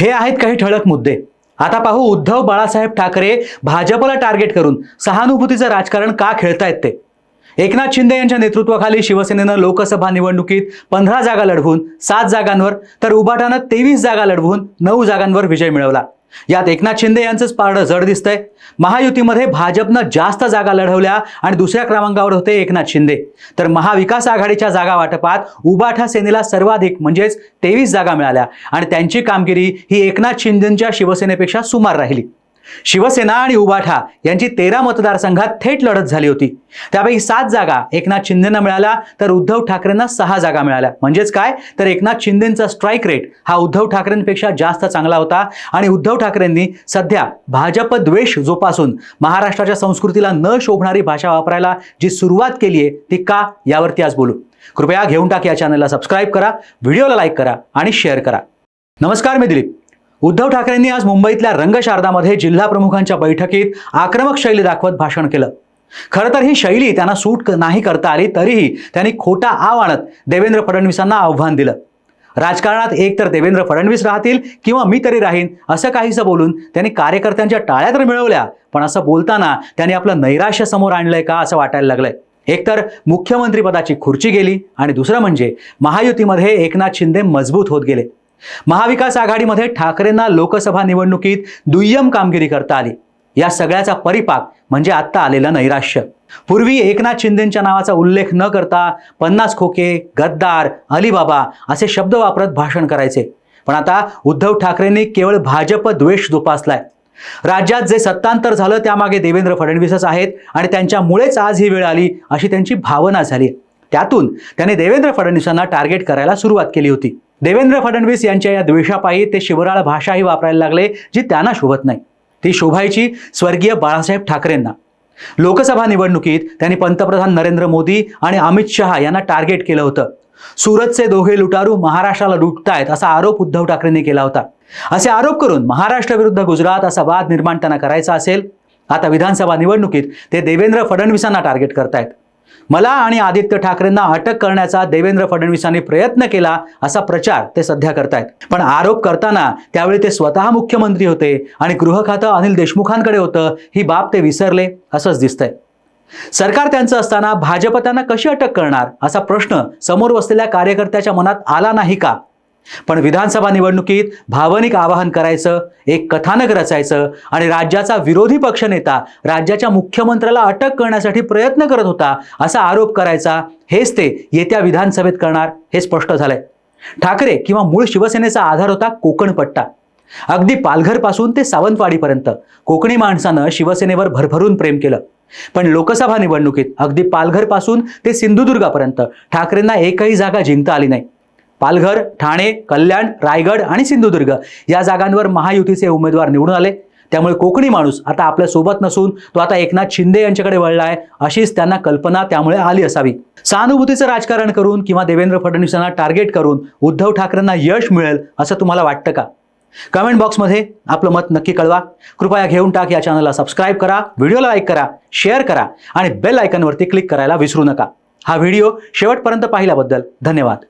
हे आहेत काही ठळक मुद्दे. आता पाहू उद्धव बाळासाहेब ठाकरे भाजपला टार्गेट करून सहानुभूतीचं राजकारण का खेळतायत ते? एकनाथ शिंदे यांच्या नेतृत्वाखाली शिवसेनेनं लोकसभा निवडणुकीत पंधरा जागा लढवून सात जागांवर तर उभाटानं तेवीस जागा लढवून नऊ जागांवर विजय मिळवला. यात एकनाथ शिंदे यांचंच पारडं जड दिसतंय. महायुतीमध्ये भाजपनं जास्त जागा लढवल्या आणि दुसऱ्या क्रमांकावर होते एकनाथ शिंदे. तर महाविकास आघाडीच्या जागा वाटपात उबाठा सेनेला सर्वाधिक म्हणजेच तेवीस जागा मिळाल्या. आणि त्यांची कामगिरी ही एकनाथ शिंदेंच्या शिवसेनेपेक्षा सुमार राहिली. शिवसेना आणि उबाठा यांची तेरा मतदारसंघात थेट लढत झाली होती. त्यापैकी सात जागा एकनाथ शिंदेना मिळाल्या तर उद्धव ठाकरेंना सहा जागा मिळाल्या. म्हणजेच काय? तर एकनाथ शिंदेचा स्ट्राईक रेट हा उद्धव ठाकरेंपेक्षा जास्त चांगला होता आणि उद्धव ठाकरेंनी सध्या भाजप द्वेष जोपासून महाराष्ट्राच्या संस्कृतीला न शोभणारी भाषा वापरायला जी सुरुवात केली आहे ती का? यावरती आज बोलू. कृपया घेऊन टाक या चॅनलला सबस्क्राईब करा व्हिडिओला लाईक करा आणि शेअर करा. नमस्कार मी दिलीप. उद्धव ठाकरेंनी आज मुंबईतल्या रंगशारदामध्ये जिल्हा प्रमुखांच्या बैठकीत आक्रमक शैली दाखवत भाषण केलं. खरं तर ही शैली त्यांना सूट नाही करता आली तरीही त्यांनी खोटा आव आणत देवेंद्र फडणवीसांना आव्हान दिलं. राजकारणात एक तर देवेंद्र फडणवीस राहतील किंवा मी तरी राहीन असं काहीसं बोलून त्यांनी कार्यकर्त्यांच्या टाळ्या तर मिळवल्या पण असं बोलताना त्यांनी आपलं नैराश्य समोर आणलंय का असं वाटायला लागलंय. एकतर मुख्यमंत्रीपदाची खुर्ची गेली आणि दुसरं म्हणजे महायुतीमध्ये एकनाथ शिंदे मजबूत होत गेले. महाविकास आघाडीमध्ये ठाकरेंना लोकसभा निवडणुकीत दुय्यम कामगिरी करता आली. या सगळ्याचा परिपाक म्हणजे आत्ता आलेलं नैराश्य. पूर्वी एकनाथ शिंदेच्या नावाचा उल्लेख न करता पन्नास खोके गद्दार अलीबाबा असे शब्द वापरत भाषण करायचे. पण आता उद्धव ठाकरेंनी केवळ भाजप द्वेष जोपासलाय. राज्यात जे सत्तांतर झालं त्यामागे देवेंद्र फडणवीसच आहेत आणि त्यांच्यामुळेच आज ही वेळ आली अशी त्यांची भावना झाली. त्यातून त्याने देवेंद्र फडणवीसांना टार्गेट करायला सुरुवात केली होती. देवेंद्र फडणवीस यांच्या या द्वेषापायी ते शिवराळ भाषाही वापरायला लागले जी त्यांना शोभत नाही. ती शोभायची स्वर्गीय बाळासाहेब ठाकरेंना. लोकसभा निवडणुकीत त्यांनी पंतप्रधान नरेंद्र मोदी आणि अमित शहा यांना टार्गेट केलं होतं. सुरतचे दोघे लुटारू महाराष्ट्राला लुटतायत असा आरोप उद्धव ठाकरेंनी केला होता. असे आरोप करून महाराष्ट्र विरुद्ध गुजरात असा वाद निर्माण त्यांना करायचा असेल आता विधानसभा निवडणुकीत ते देवेंद्र फडणवीसांना टार्गेट करतायत. मला आणि आदित्य ठाकरेंना अटक करण्याचा देवेंद्र फडणवीसांनी प्रयत्न केला असा प्रचार ते सध्या करतायत. पण आरोप करताना त्यावेळी ते स्वतः मुख्यमंत्री होते आणि गृह खातं अनिल देशमुखांकडे होतं ही बाब ते विसरले असंच दिसतंय. सरकार त्यांचं असताना भाजप त्यांना कशी अटक करणार असा प्रश्न समोर बसलेल्या कार्यकर्त्याच्या मनात आला नाही का? पण विधानसभा निवडणुकीत भावनिक आवाहन करायचं एक कथानक रचायचं आणि राज्याचा विरोधी पक्षनेता राज्याच्या मुख्यमंत्र्याला अटक करण्यासाठी प्रयत्न करत होता असा आरोप करायचा हेच ते येत्या विधानसभेत करणार हे स्पष्ट झालंय. ठाकरे किंवा मूळ शिवसेनेचा आधार होता कोकणपट्टा अगदी पालघरपासून ते सावंतवाडीपर्यंत कोकणी माणसानं शिवसेनेवर भरभरून प्रेम केलं. पण लोकसभा निवडणुकीत अगदी पालघरपासून ते सिंधुदुर्गापर्यंत ठाकरेंना एकही जागा जिंकता आली नाही. पालघर ठाणे कल्याण रायगड आणि सिंधुदुर्ग या जागांवर महायुतीचे उमेदवार निवडून आले. त्यामुळे कोकणी माणूस आता आपल्यासोबत नसून तो आता एकनाथ शिंदे यांच्याकडे वळलाय अशीच त्यांना कल्पना त्यामुळे आली असावी. सहानुभूतीचं राजकारण करून किंवा देवेंद्र फडणवीसांना टार्गेट करून उद्धव ठाकरेंना यश मिळेल असं तुम्हाला वाटतं का? कमेंट बॉक्समध्ये आपलं मत नक्की कळवा. कृपया घेऊन टाक या चॅनलला सबस्क्राईब करा व्हिडिओला लाईक करा शेअर करा आणि बेल आयकनवरती क्लिक करायला विसरू नका. हा व्हिडिओ शेवटपर्यंत पाहिल्याबद्दल धन्यवाद.